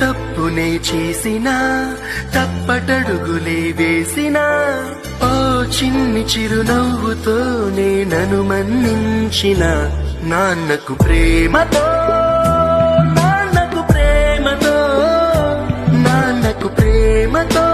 తప్పునే చేసినా తప్పటడుగులే వేసినా ఓ చిన్ని చిరునవ్వుతో నేనను మన్నించిన నాన్నకు ప్రేమతో నాన్నకు ప్రేమతో నాన్నకు ప్రేమతో.